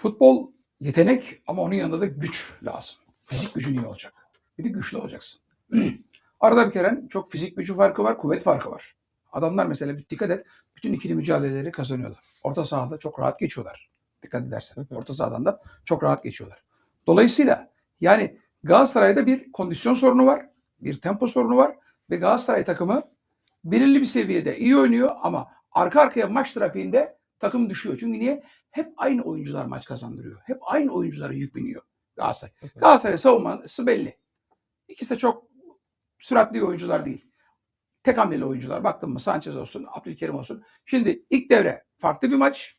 Futbol yetenek ama onun yanında da güç lazım. Fizik gücün iyi olacak. Bir de güçlü olacaksın. Arada bir kere çok fizik gücü farkı var, kuvvet farkı var. Adamlar mesela dikkat et, bütün ikili mücadeleleri kazanıyorlar. Orta sahada çok rahat geçiyorlar. Dikkat edersen. Orta sahadan da çok rahat geçiyorlar. Dolayısıyla yani Galatasaray'da bir kondisyon sorunu var, bir tempo sorunu var ve Galatasaray takımı belirli bir seviyede iyi oynuyor ama arka arkaya maç trafiğinde takım düşüyor. Çünkü niye? Hep aynı oyuncular maç kazandırıyor. Hep aynı oyunculara yük biniyor Galatasaray. Galatasaray savunması belli. İkisi de çok süratli oyuncular değil. Tek hamleli oyuncular. Baktın mı Sanchez olsun, Abdülkerim olsun. Şimdi ilk devre farklı bir maç.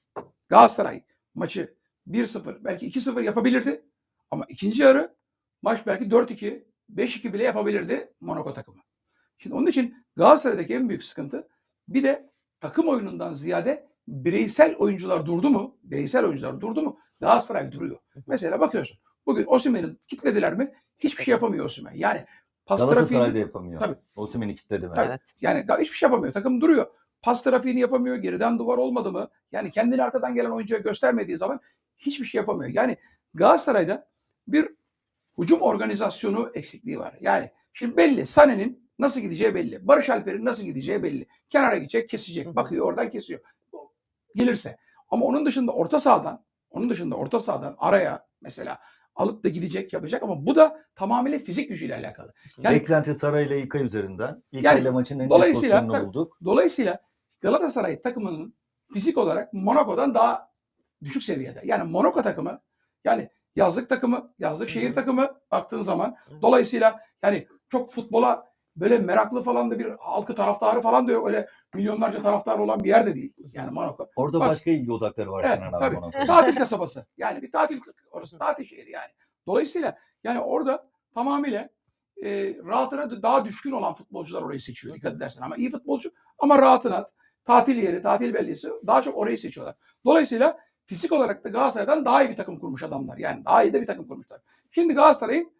Galatasaray maçı 1-0 belki 2-0 yapabilirdi. Ama ikinci yarı maç belki 4-2, 5-2 bile yapabilirdi Monaco takımı. Şimdi onun için Galatasaray'daki en büyük sıkıntı bir de takım oyunundan ziyade bireysel oyuncular durdu mu? Bireysel oyuncular durdu mu? Galatasaray duruyor. Mesela bakıyorsun. Bugün Osimhen'i kitlediler mi? Hiçbir şey yapamıyor Osimhen. Yani pas Galatasaray'da trafiğini, yapamıyor. Tabii. Osimhen'i kilitledi mi? Evet. yani hiçbir şey yapamıyor. Takım duruyor. Pas trafiğini yapamıyor. Geriden duvar olmadı mı? Yani kendini arkadan gelen oyuncuya göstermediği zaman hiçbir şey yapamıyor. Yani Galatasaray'da bir hücum organizasyonu eksikliği var. Yani şimdi belli. Sané'nin nasıl gideceği belli. Barış Alper'in nasıl gideceği belli. Kenara gidecek, kesecek. Bakıyor oradan kesiyor. Gelirse. Ama onun dışında orta sahadan, onun dışında orta sahadan araya mesela alıp da gidecek, yapacak ama bu da tamamıyla fizik gücüyle alakalı. Yani Beklenti Saray ile İlkay üzerinden. İlkay Yani ile maçın en iyi dolayısıyla tabii, bulduk. Dolayısıyla Galatasaray takımının fizik olarak Monaco'dan daha düşük seviyede. Yani Monaco takımı yani yazlık takımı, yazlık şehir takımı baktığın zaman dolayısıyla yani çok futbola böyle meraklı falan da bir halkı taraftarı falan da yok. Öyle milyonlarca taraftar olan bir yerde değil. Yani Monaco. Orada Bak- başka ilgi odakları var Evet, Sinan abi. Monaco'da. Tatil kasabası. Yani bir tatil orası tatil şehri yani. Dolayısıyla yani orada tamamıyla e, rahatına daha düşkün olan futbolcular orayı seçiyor. Dikkat edersen ama iyi futbolcu ama rahatına tatil yeri, tatil beldesi daha çok orayı seçiyorlar. Dolayısıyla fizik olarak da Galatasaray'dan daha iyi bir takım kurmuş adamlar. Yani daha iyi de bir takım kurmuşlar. Şimdi Galatasaray'ın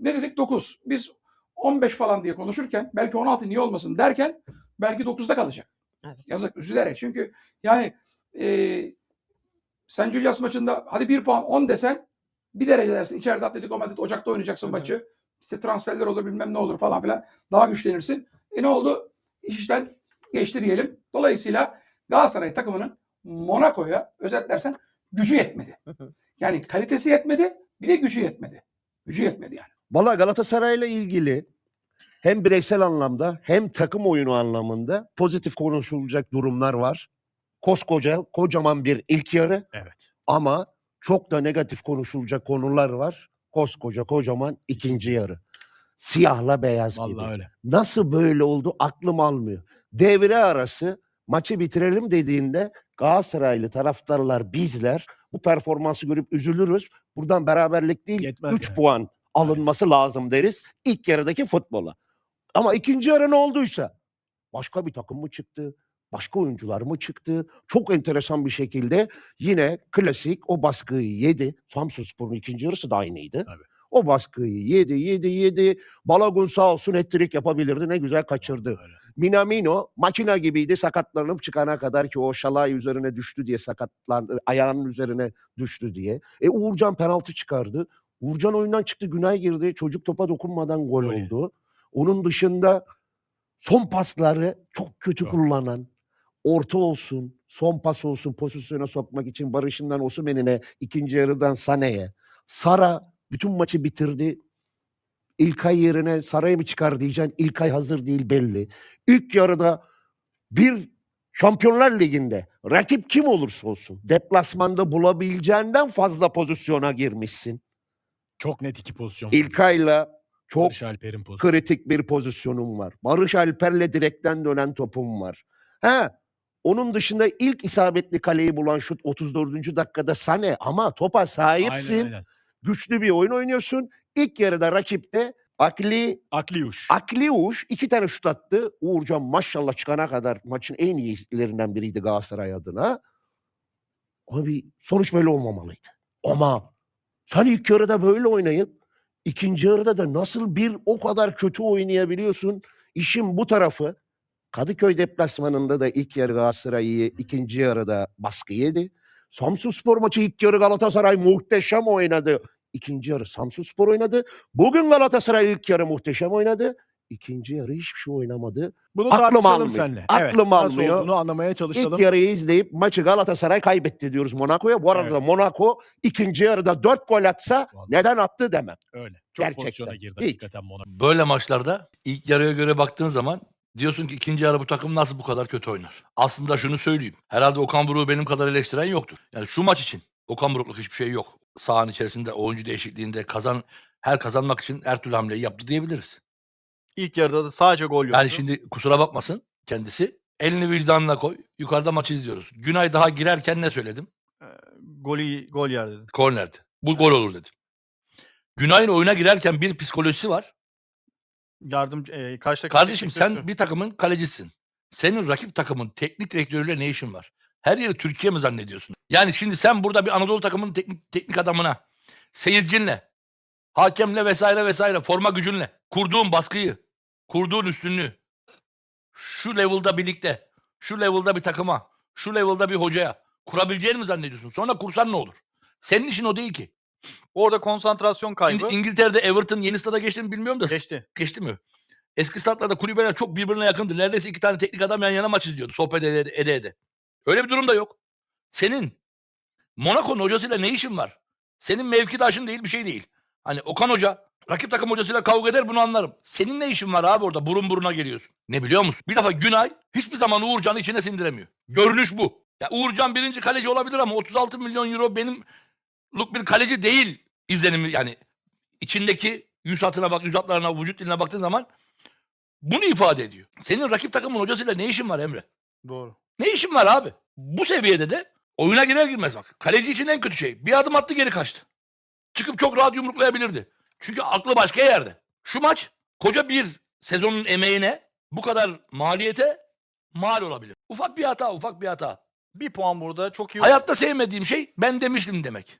ne dedik 9. Biz 15 falan diye konuşurken belki 16 niye olmasın derken belki 9'da kalacak. Evet. Yazık üzülerek. Çünkü yani e, Sen Julius maçında hadi bir puan 10 desen bir derece dersin. İçeride Atletico Madrid Ocak'ta oynayacaksın Hı hı. maçı. İşte transferler olur bilmem ne olur falan filan. Daha güçlenirsin. E ne oldu? İş işten geçti diyelim. Dolayısıyla Galatasaray takımının Monaco'ya özetlersen gücü yetmedi. Yani kalitesi yetmedi bir de gücü yetmedi. Gücü yetmedi yani. Valla Galatasaray'la ilgili hem bireysel anlamda hem takım oyunu anlamında pozitif konuşulacak durumlar var. Koskoca, kocaman bir ilk yarı Evet. ama çok da negatif konuşulacak konular var. Koskoca, kocaman ikinci yarı. Siyahla beyaz gibi. Vallahi öyle. Nasıl böyle oldu aklım almıyor. Devre arası maçı bitirelim dediğinde Galatasaraylı taraftarlar bizler bu performansı görüp üzülürüz. Buradan beraberlik değil Yetmez 3 yani. puan alınması lazım deriz ilk yarıdaki futbola. Ama ikinci yarı ne olduysa başka bir takım mı çıktı? Başka oyuncular mı çıktı? Çok enteresan bir şekilde yine klasik o baskıyı yedi. Samsunspor'un ikinci yarısı da aynıydı. Tabii. O baskıyı yedi, yedi, yedi. Balagun sağ olsun hat-trick yapabilirdi. Ne güzel kaçırdı. Öyle. Minamino makina gibiydi sakatlanıp çıkana kadar ki o şalay üzerine düştü diye sakatlandı. Ayağının üzerine düştü diye. E Uğurcan penaltı çıkardı. Uğurcan oyundan çıktı Günay girdi. Çocuk topa dokunmadan gol Gol. oldu. Onun dışında son pasları çok kötü Çok. kullanan orta olsun, son pas olsun pozisyona sokmak için Barış'ından Osimhen'ine ikinci yarıdan Sané'ye. Sara bütün maçı bitirdi. İlkay yerine Saray'ı mı çıkar diyeceksin. İlkay hazır değil belli. İlk yarıda bir Şampiyonlar Ligi'nde rakip kim olursa olsun deplasmanda bulabileceğinden fazla pozisyona girmişsin. Çok net iki pozisyon. İlkay'la çok Barış Alper'in pozisyonu. kritik bir pozisyonum var. Barış Alper'le direkten dönen topum var. He, onun dışında ilk isabetli kaleyi bulan şut 34. dakikada Sane ama topa sahipsin. Aynen, aynen. Güçlü bir oyun oynuyorsun. İlk yarıda rakipte Akli Akliyuş. Akli Uğuş iki tane şut attı. Uğurcan maşallah çıkana kadar maçın en iyilerinden biriydi Galatasaray adına. Abi sonuç böyle olmamalıydı. Ama sen ilk yarıda böyle oynayıp ikinci yarıda da nasıl bir o kadar kötü oynayabiliyorsun? İşin bu tarafı Kadıköy deplasmanında da ilk yarı Galatasaray'ı ikinci yarıda baskı yedi. Samsunspor maçı ilk yarı Galatasaray muhteşem oynadı. İkinci yarı Samsunspor oynadı. Bugün Galatasaray ilk yarı muhteşem oynadı. İkinci yarı hiçbir şey oynamadı. Bunu Aklım tartışalım almıyor. seninle. Aklım evet, Nasıl almıyor. olduğunu anlamaya çalışalım. İlk yarıyı izleyip maçı Galatasaray kaybetti diyoruz Monaco'ya. Bu arada Evet. da Monaco ikinci yarıda dört gol atsa Vallahi. neden attı demem. Öyle. Çok Gerçekten. pozisyona girdi Hiç. hakikaten Monaco. Böyle maçlarda ilk yarıya göre baktığın zaman diyorsun ki ikinci yarı bu takım nasıl bu kadar kötü oynar? Aslında şunu söyleyeyim. Herhalde Okan Buruk'u benim kadar eleştiren yoktur. Yani şu maç için Okan Buruk'luk hiçbir şey yok. Sahanın içerisinde oyuncu değişikliğinde kazan her kazanmak için her türlü hamleyi yaptı diyebiliriz. İlk yarıda da sadece gol yoktu. Yani şimdi kusura bakmasın kendisi. Elini vicdanına koy. Yukarıda maçı izliyoruz. Günay daha girerken ne söyledim? golü gol yer dedi. Kornerdi. Bu gol olur dedim. Günay'ın oyuna girerken bir psikolojisi var. Yardım e, karşı takım Kardeşim sen bir takımın kalecisin. Senin rakip takımın teknik direktörüyle ne işin var? Her yeri Türkiye mi zannediyorsun? Yani şimdi sen burada bir Anadolu takımının teknik, teknik adamına, seyircinle, hakemle vesaire vesaire, forma gücünle, kurduğun baskıyı, kurduğun üstünlüğü, şu level'da birlikte, şu level'da bir takıma, şu level'da bir hocaya kurabileceğini mi zannediyorsun? Sonra kursan ne olur? Senin işin o değil ki. Orada konsantrasyon kaybı Şimdi İngiltere'de Everton yeni stada geçti mi bilmiyorum da geçti. geçti mi? Eski statlarda kulübeler çok birbirine yakındı. Neredeyse iki tane teknik adam yan yana maç izliyordu. Sohbet ede ede. ede. Öyle bir durum da yok. Senin Monaco'nun hocasıyla ne işin var? Senin mevkidaşın değil bir şey değil. Hani Okan Hoca rakip takım hocasıyla kavga eder bunu anlarım. Senin ne işin var abi orada burun buruna geliyorsun. Ne biliyor musun? Bir defa Günay hiçbir zaman Uğurcan'ı içine sindiremiyor. Görünüş bu. Ya Uğurcan birinci kaleci olabilir ama 36 milyon euro benim luk bir kaleci değil izlenimi yani içindeki yüz hatına bak, yüz hatlarına, vücut diline baktığın zaman bunu ifade ediyor. Senin rakip takımın hocasıyla ne işin var Emre? Doğru. Ne işin var abi? Bu seviyede de oyuna girer girmez bak. Kaleci için en kötü şey. Bir adım attı geri kaçtı. Çıkıp çok rahat yumruklayabilirdi. Çünkü aklı başka yerde. Şu maç koca bir sezonun emeğine bu kadar maliyete mal olabilir. Ufak bir hata, ufak bir hata. Bir puan burada çok iyi. Hayatta sevmediğim şey ben demiştim demek.